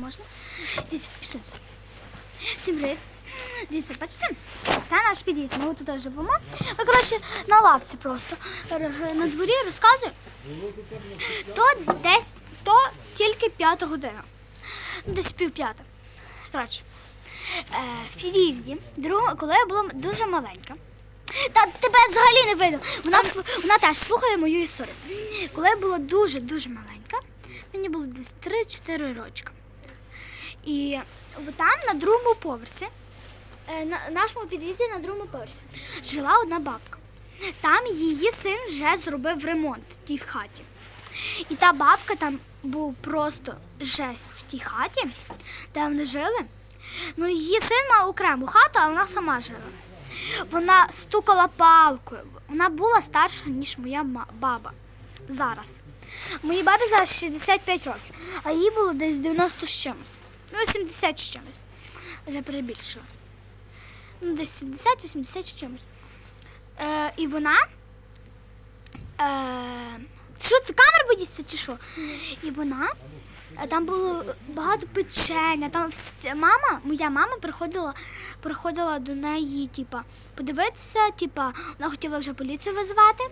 Можна? Дивіться, пішли. Всім привіт. Дивіться, бачите? Це наш під'їзд. Ми тут живемо. Ми, коротше, на лавці просто. На дворі розказую. То десь, то тільки п'ята година. Десь пів п'ята. Коротше, е, в під'їзді, коли я була дуже маленька. Та тебе взагалі не видно. Вона, вона теж слухає мою історію. Коли я була дуже-дуже маленька, мені було десь 3-4 рочки. І там на другому поверсі, е, на нашому під'їзді на другому поверсі, жила одна бабка. Там її син вже зробив ремонт в тій хаті. І та бабка там був просто жесть в тій хаті, де вони жили. Ну, її син мав окрему хату, а вона сама жила. Вона стукала палкою. Вона була старша, ніж моя баба зараз. Моїй бабі зараз 65 років, а їй було десь 90 з чимось. Ну, 70 з чимось. Вже перебільшила. Ну, десь 70-80 з чимось. Е, і вона. Е, що ти камер боїшся чи що? І вона. е, Там було багато печення. Там мама, моя мама приходила, приходила до неї, типа, подивитися, типа, вона хотіла вже поліцію визвати.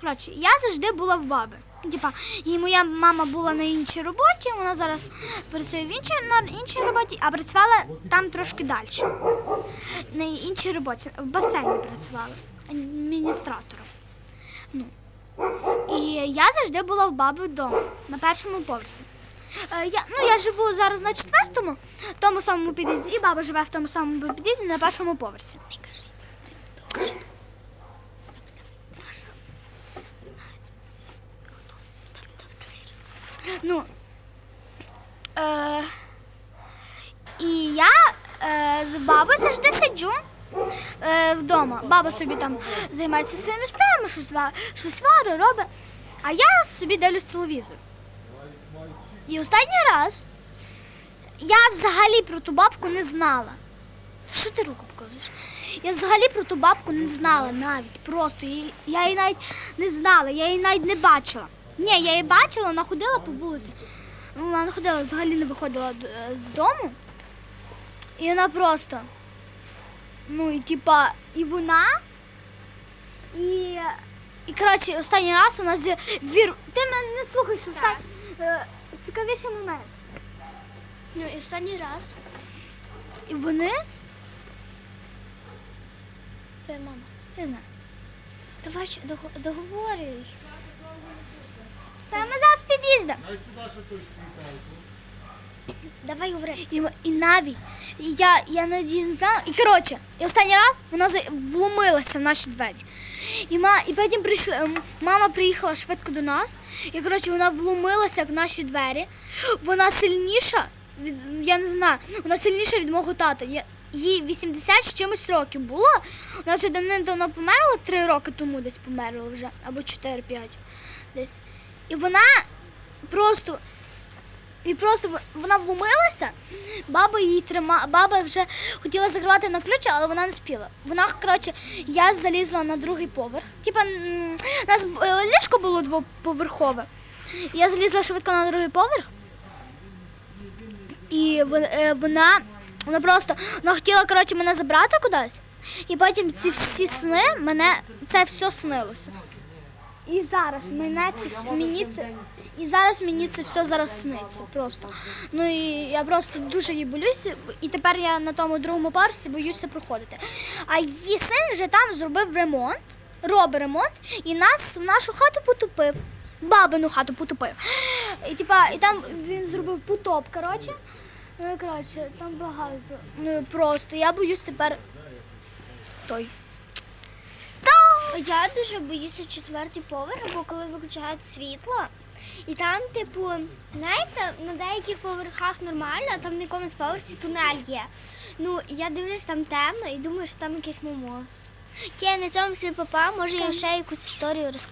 Коротше, я завжди була в баби. Типа, і моя мама була на іншій роботі, вона зараз працює в іншій, на іншій роботі, а працювала там трошки далі. На іншій роботі, в басейні працювала адміністратором. Ну. І я завжди була в баби вдома, на першому поверсі. Е, Я, ну, я живу зараз на четвертому, тому самому під'їзді, і баба живе в тому самому під'їзді на першому поверсі. Не кажи. Ну, е, і я е, з бабою завжди сиджу е, вдома. Баба собі там займається своїми справами, щось, щось варить, робить. А я собі дивлюсь телевізор. І останній раз я взагалі про ту бабку не знала. Що ти руку показуєш? Я взагалі про ту бабку не знала навіть. Просто я її навіть не знала, я її навіть не бачила. Ні, я її бачила, вона ходила по вулиці. Ну, Вона не ходила, взагалі не виходила е, з дому. І вона просто. Ну, і типа, і вона. І. І коротше, останній раз вона з вір. Ти мене не слухаєш, остань... е, цікавіший момент. Ну, і останній раз. І вони. Твоя мама. Не знаю. Давай ще договорюй. Та ми зараз під'їздом. Дай сюди ще той світайку. Давай говори. І, і навіть я, я не знала. І коротше, і останній раз вона вломилася в наші двері. І, ма, і потім прийшла, ем, мама приїхала швидко до нас. І коротше, вона вломилася в наші двері. Вона сильніша, від, я не знаю, вона сильніша від мого тата. Я, їй 80 з чимось років було. Вона вже давним-давно померла, 3 роки тому десь померла вже, або 4-5 десь. І вона просто і просто вона вломилася, баба її трима, баба вже хотіла закривати на ключ, але вона не спіла. Вона, коротше, я залізла на другий поверх. Типа, у нас е, ліжко було двоповерхове. Я залізла швидко на другий поверх. І е, вона, вона просто вона хотіла коротше, мене забрати кудись. І потім ці всі сни, мене це все снилося. І зараз мене це мені це і зараз мені це все зараз сниться просто. Ну і я просто дуже її болюся, і тепер я на тому другому парсі боюся проходити. А її син вже там зробив ремонт, робить ремонт, і нас в нашу хату потопив. Бабину хату потопив. І, типа, і там він зробив потоп, коротше. Ну і коротше, там багато. Ну просто я боюсь тепер той. Я дуже боюся четвертий поверх, бо коли виключають світло, і там, типу, знаєте, на деяких поверхах нормально, а там на якомусь поверсі тунель є. Ну, я дивлюсь, там темно і думаю, що там якесь момо. Ті, на цьому папа, може я ще якусь історію розкажу.